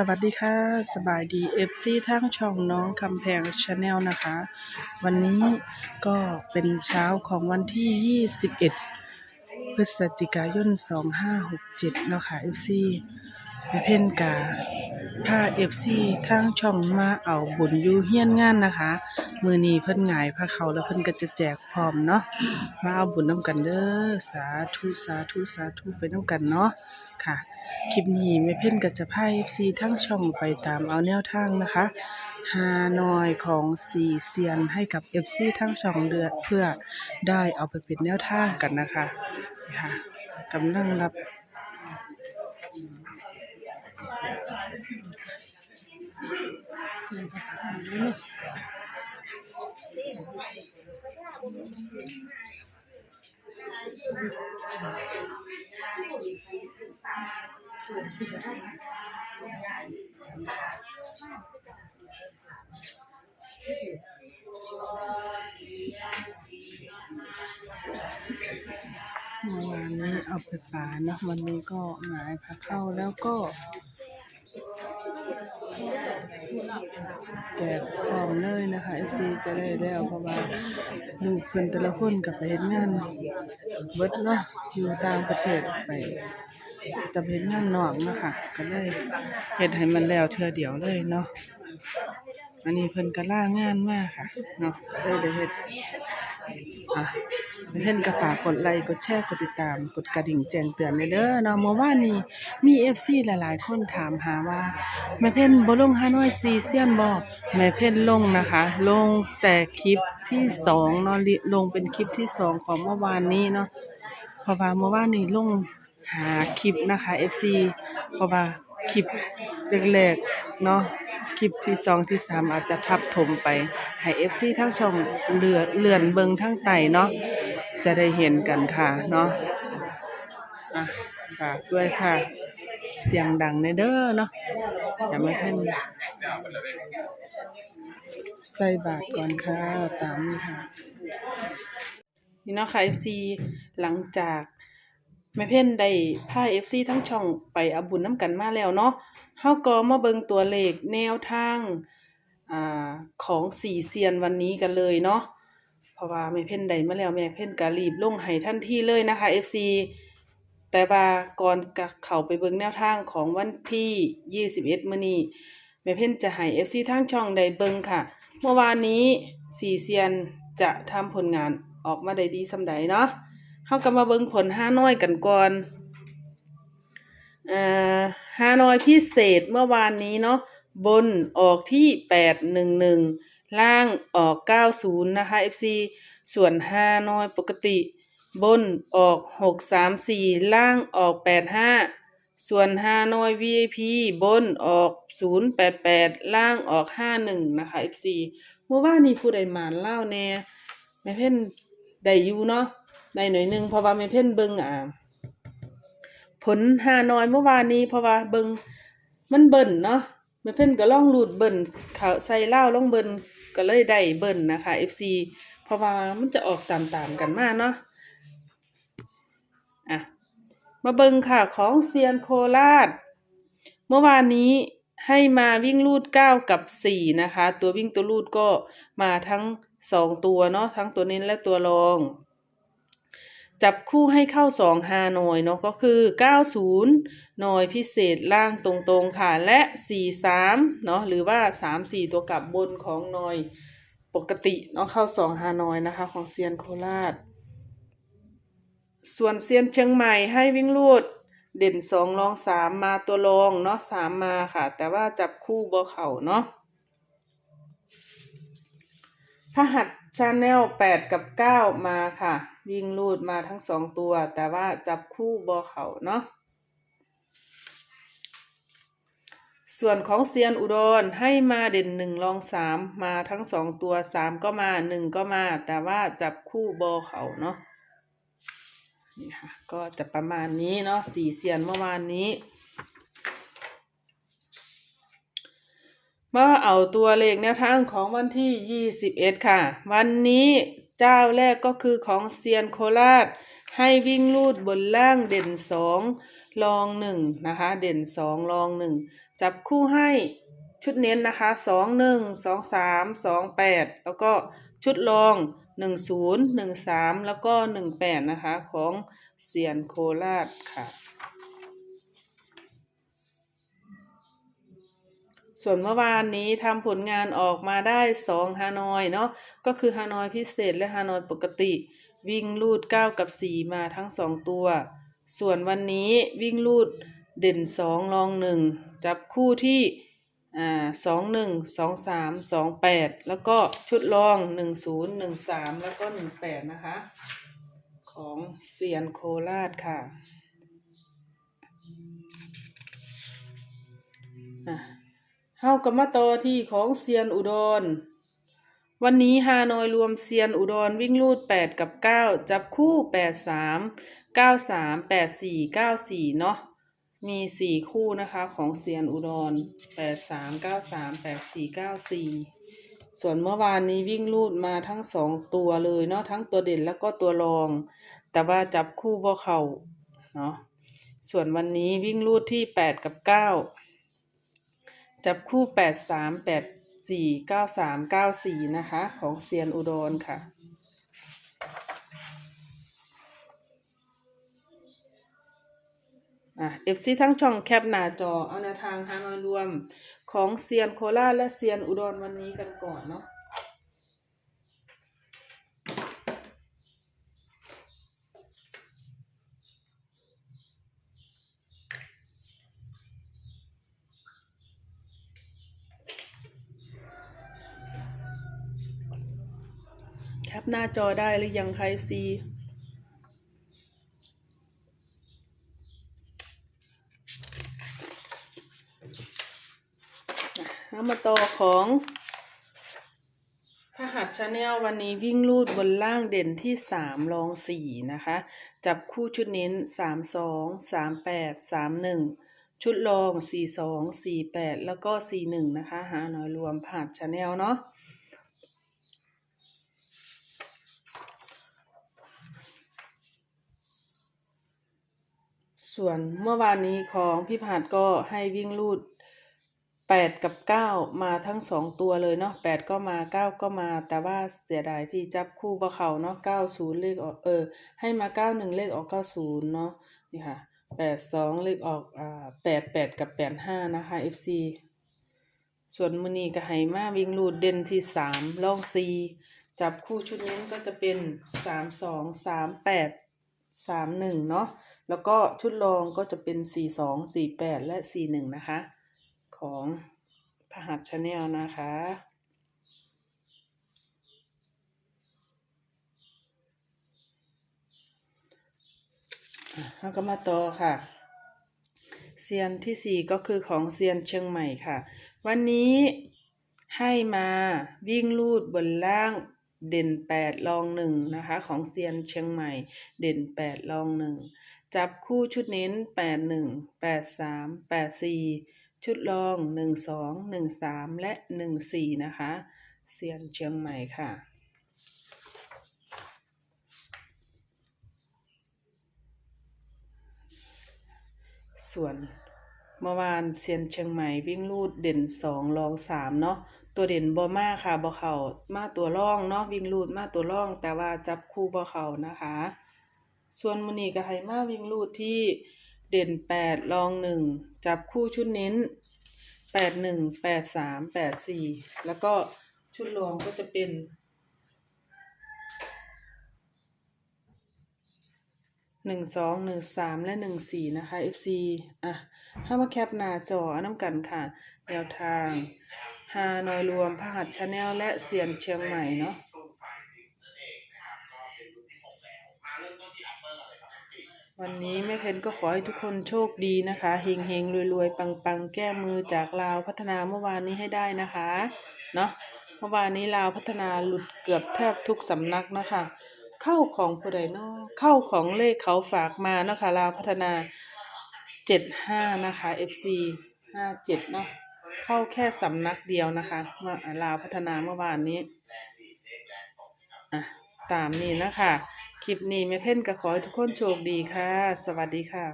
สวัสดีค่ะ สบายดีเอฟซีทั้งช่องน้องคำแพงชาแนลนะคะ วันนี้ก็เป็นเช้าของวันที่ 21 พฤศจิกายน 2567เนาะค่ะเอฟซี แม่เพ่นกาพาเอฟซีทั้งช่องมาเอาบุญอยู่เฮียนงานนะคะ มือนี้เพิ่นหงายพระเขาแล้วเพิ่นก็จะแจกพร้อมเนาะมาเอาบุญน้ำกันเด้อสาธุสาธุสาธุไปน้ำกันเนาะค่ะคลิปนี้แม่เพ่นก็จะพา FC ทั้งช่องไปตามเอาแนวทางนะคะฮานอยของสีเซียนให้กับ FC ทั้งช่องเดือเพื่อได้เอาไปเป็นแนวทางกันนะคะค่ะกำลังรับ เมื่อวานนี้เอาไปป่านะวันนี้ก็หงายพระเข้าแล้วก็ แจกพร้อมเลยนะคะ FC จะได้แล้วเพราะว่าลูกเพิ่นแต่ละคนกับไปเห็นงานเบิดเนาะอยู่ต่างประเทศไปจะเห็นงานนอกนะค่ะก็เลยเห็ดให้มันแล้วเธอเดียวเลยเนาะ อันนี้เพิ่นก็ล่างานมากค่ะเนาะก็เลยได้เฮ็ดอะเพิ่นก็ฝากกดไลค์กดแชร์กดติดตาม กดกระดิ่งแจ้งเตือนเด้อเนาะเมื่อวานนี้มี FC หลายๆ คนถามหาว่าแม่เพ่นบ่ลงฮานอยซีเซียนบ่แม่เพ่นลงนะคะ ลงแต่คลิปที่สองเนาะลิลงเป็นคลิปที่สองของเมื่อวานนี้เนาะเพราะว่าเมื่อวานนี้ลงหาคลิปนะคะ FC เพราะว่า คลิปแรกๆเนาะคลิปที่สองที่สามอาจจะทับถมไปให้ FC ทั้งช่องเลือเลื่อนเบิงทั้งไตเนาะจะได้เห็นกันค่ะเนาะอะฝากด้วยค่ะ เสียงดังในเด้อเนาะอย่ามาเพ่นใส่บาทก่อนค่ะตามนี้ค่ะ นี่เนาะค่ะ FC หลังจาก แม่เพ่นได้พา FC ทั้งช่องไปอาบุญน้ำกันมาแล้วเนาะเฮาก็มาเบิงตัวเลขแนวทางอ่าของสี่เซียนวันนี้กันเลยเนาะเพราะว่าแม่เพ่นได้มาแล้วแม่เพ่นก็รีบลงให้ทันที่เลยนะคะ FC แต่ว่าก่อนกะเข้าไปเบิงแนวทางของวันที่21มื้อนี้แม่เพ่นจะให้ FC ทางช่องได้เบิงค่ะ เมื่อวานนี้สี่เซียนจะทำผลงานออกมาได้ดีสำใดเนาะ เฮาก็มาเบิ่งผลห้าน้อยกันก่อนอ่อห้าน้อยพิเศษเมื่อวานนี้เนาะบนออกที่811ล่างออก90นย์นะคะ FC ส่วนห้าน้อยปกติ บนออกหกสามสี่ล่างออกแปดห้าส่วนฮาน้อย VIP บนออกศูนย์แปดแปดล่างออกห้าหนึ่งนะคะ FC เมื่อวานนี้ผู้ใดมานเล่าแน่แม่เพ่นได้อยู่เนาะ ได้หน่อยนึงเพราะว่าแม่เพ่นเบิ่งอ่าผลฮานอยเมื่อวานนี้เพราะว่าเบิ่งมันเบิ่นเนาะแม่เพ่นก็ล่องรูดเบิ่นเขาใส่เหล้าล่องเบิ่นก็เลยได้เบิ่นนะคะ FC เพราะว่ามันจะออกตามๆกันมากเนาะอะมาเบิงค่ะของเซียนโคราช เมื่อวานนี้ให้มาวิ่งลูดเก้ากับสี่นะคะ ตัววิ่งตัวลูดก็มาทั้งสองตัวเนาะทั้งตัวเน้นและตัวรอง จับคู่ให้เข้าสองฮานอยเนาะก็คือเก้าศูนย์หน่อยพิเศษล่างตรงๆค่ะ และสี่สามเนาะหรือว่าสามสี่ตัวกลับบนของหน่อยปกติเนาะเข้าสองฮานอยนะคะ ของเซียนโคราช ส่วนเซียนเชียงใหม่ให้วิ่งลูดเด่นสองรองสามมาตัวรองเนาะสามมาค่ะ แต่ว่าจับคู่บอเข่าเนาะพ หัสชาแนลแปดกับเก้ามาค่ะ วิ่งลูดมาทั้งสองตัว แต่ว่าจับคู่บอเขาเนาะส่วนของเซียนอุดรให้มาเด่นหนึ่งรองสามมาทั้งสองตัวสามก็มาหนึ่งก็มา แต่ว่าจับคู่บอเขาเนาะนี่ค่ะก็จะประมาณนี้เนาะสี่เสียนเมื่อวานนี้ มาเอาตัวเลขแนวทางของวันที่ 21 ค่ะ วันนี้เจ้าแรกก็คือของเซียนโคราช ให้วิ่งลูดบนล่างเด่นสองรองหนึ่งนะคะ เด่นสองรองหนึ่งจับคู่ให้ชุดเน้นนะคะสองหนึ่งสองสามสองแปดแล้วก็ชุดรองหนึ่งศูนย์หนึ่งสามแล้วก็หนึ่งแปดนะคะ ของเซียนโคราชค่ะ ส่วนเมื่อวานนี้ทำผลงานออกมาได้สองฮานอยเนาะก็คือฮานอยพิเศษและฮานอยปกติ วิ่งลูด 9 กับ4มาทั้ง2ตัว ส่วนวันนี้วิ่งลูดเด่น2รอง1จับคู่ที่อ่า2 1 2 3 2 8แล้วก็ชุดรอง1 0 1 3แล้วก็18นะคะ ของเซียนโคราชค่ะอะ เฮาก็มาต่อที่ของเซียนอุดร วันนี้ฮานอยรวมเซียนอุดรวิ่งลูด 8 กับ 9 จับคู่ 8 3 9 3 8 4 9 4 เนาะมี 4 คู่นะคะของเซียนอุดร 8 3 9 3 8 4 9 4 ส่วนเมื่อวานนี้วิ่งลูดมาทั้ง 2 ตัวเลยเนาะทั้งตัวเด่นแล้วก็ตัวรอง แต่ว่าจับคู่บ่เข้าเนาะส่วนวันนี้วิ่งลูดที่ 8 กับ 9 จับคู่แปดสามแปดสี่เก้าสามเก้าสี่นะคะ ของเซียนอุดรค่ะ อะเอฟซีทั้งช่องแคปหน้าจอ เอาแนวทางหารอยรวมของเซียนโคราชและเซียนอุดรวันนี้กันก่อนเนาะ แคปหน้าจอได้หรือยังคะ FC แล้วมาต่อของพหัสชาแนลวันนี้วิ่งลูดบนล่างเด่นที่สามรองสี่นะคะ จับคู่ชุดเน้นสามสองสามแปดสามหนึ่งชุดรองสี่สองสี่แปดแล้วก็สี่หนึ่งนะคะ หาหน่อยรวมพหัสชาแนลเนาะ ส่วนเมื่อวานนี้ของพี่ผาดก็ให้วิ่งลูดแปดกับเก้ามาทั้งสองตัวเลยเนาะแปดก็มาเก้าก็มา แต่ว่าเสียดายที่จับคู่บ่เขาเนาะเก้าศูนย์เลขออกเออ ให้มาเก้าหนึ่งเลขออกเก้าศูนย์เนาะนี่ค่ะแปดสองเลขออกอ่าแปดแปดกับแปดห้านะคะ FC ส่วนมือนีก็ให้มาวิ่งลูดเด่นที่สามล่องซีจับคู่ชุดนี้ก็จะเป็นสามสองสามแปดสามหนึ่งเนาะ แล้วก็ชุดรองก็จะเป็นสี่สองสี่และสี่หนึ่งนะคะ ของพหัสชาแนลนะคะอะแล้วก็มาต่อค่ะเซียนที่สี่ก็คือของเซียนเชียงใหม่ค่ะ วันนี้ให้มาวิ่งลูดบนล่าง เด่นแปดรองหนึ่งนะคะ ของเซียนเชียงใหม่ เด่นแปดรองหนึ่งจับคู่ชุดเน้นแปดหนึ่งแปดสามแปดสี่ชุดรองหนึ่งสองหนึ่งสามและหนึ่งสี่นะคะ เซียนเชียงใหม่ค่ะส่วนเมื่อวานเซียนเชียงใหม่วิ่งลูดเด่นสองรองสามเนาะ ตัวเด่นบ่มาค่ะบ่เขามาตัวร่องเนาะวิ่งลูดมาตัวร่อง แต่ว่าจับคู่บ่เขานะคะ ส่วนมือนี้ก็ให้มาวิ่งลูดที่เด่นแปดรองหนึ่งจับคู่ชุดเน้นแปดหนึ่งแปดสามแปดสี่แล้วก็ชุดรองก็จะเป็นหนึ่งสองหนึ่งสามและหนึ่งสี่นะคะ FC อะถ้ามาแคปหน้าจอน้ำกันค่ะ แนวทาง ฮานอยรวมพหัสชาแนลและเซียนเชียงใหม่เนาะวันนี้แม่เพนก็ขอให้ทุกคนโชคดีนะคะเฮงเฮงรวยรวยปังปังแก้มือจากลาวพัฒนาเมื่อวานนี้ให้ได้นะคะเนาะเมื่อวานนี้ลาวพัฒนาหลุดเกือบแทบทุกสำนักนะคะ เข้าของผู้ใดเนาะเข้าของเลขเขาฝากมาเนาะค่ะลาวพัฒนาเจ็ดห้านะคะ FC ห้าเจ็ดเนาะ เข้าแค่สำนักเดียวนะคะเมื่อลาวพัฒนาเมื่อวานนี้อะตามนี้นะคะ คลิปนี้แม่เพ่นก็ขอให้ทุกคนโชคดีค่ะ สวัสดีค่ะ